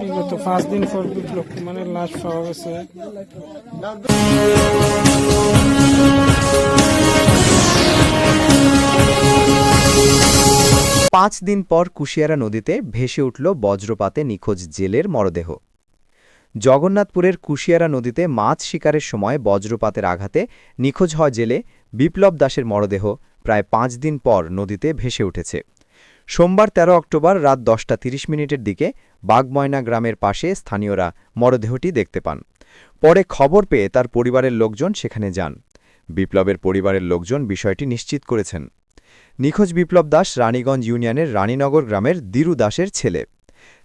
বিগত পাঁচ দিন পর কুমারের লাশ পাওয়া গেছে। পাঁচ দিন পর কুশিয়ারা নদীতে ভেসে উঠল বজ্রপাতে নিখোঁজ জেলের মরদেহ। জগন্নাথপুরের কুশিয়ারা নদীতে মাছ শিকারের সময় বজ্রপাতের আঘাতে নিখোঁজ হয় জেলে বিপ্লব দাসের মরদেহ প্রায় পাঁচ দিন পর নদীতে ভেসে উঠেছে। সোমবার ১৩ অক্টোবর রাত দশটা তিরিশ মিনিটের দিকে বাগময়না গ্রামের পাশে স্থানীয়রা মরদেহটি দেখতে পান। পরে খবর পেয়ে তার পরিবারের লোকজন সেখানে যান। বিপ্লবের পরিবারের লোকজন বিষয়টি নিশ্চিত করেছেন। নিখোঁজ বিপ্লব দাস রানীগঞ্জ ইউনিয়নের রানীনগর গ্রামের দিরু দাসের ছেলে।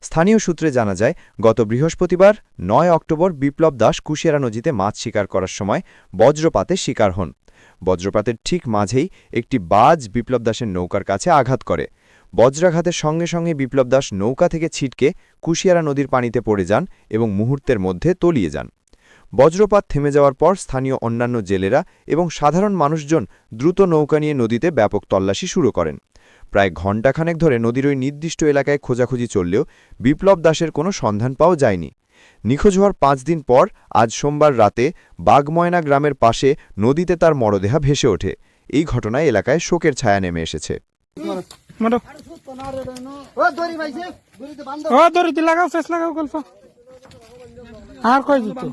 স্থানীয় সূত্রে জানা যায়, গত বৃহস্পতিবার নয় অক্টোবর বিপ্লব দাস কুশিয়ারা নদীতে মাছ শিকার করার সময় বজ্রপাতে শিকার হন। বজ্রপাতের ঠিক মাঝেই একটি বাজ বিপ্লব দাসের নৌকার কাছে আঘাত করে। বজ্রাঘাতের সঙ্গে সঙ্গে বিপ্লব দাস নৌকা থেকে ছিটকে কুশিয়ারা নদীর পানিতে পড়ে যান এবং মুহূর্তের মধ্যে তলিয়ে যান। বজ্রপাত থেমে যাওয়ার পর স্থানীয় অন্যান্য জেলেরা এবং সাধারণ মানুষজন দ্রুত নৌকা নিয়ে নদীতে ব্যাপক তল্লাশি শুরু করেন। প্রায় ঘণ্টাখানেক ধরে নদীর ওই নির্দিষ্ট এলাকায় খোঁজাখুঁজি চললেও বিপ্লব দাসের কোনো সন্ধান পাওয়া যায়নি। নিখোঁজ হওয়ার পাঁচ দিন পর আজ সোমবার রাতে বাগময়না গ্রামের পাশে নদীতে তার মরদেহা ভেসে ওঠে। এই ঘটনায় এলাকায় শোকের ছায়া নেমে এসেছে। ও দড়ি পাইছে দড়িতে বান্ধ। ও দড়িতে লাগাও ফেস লাগাও গল্প। আর দিত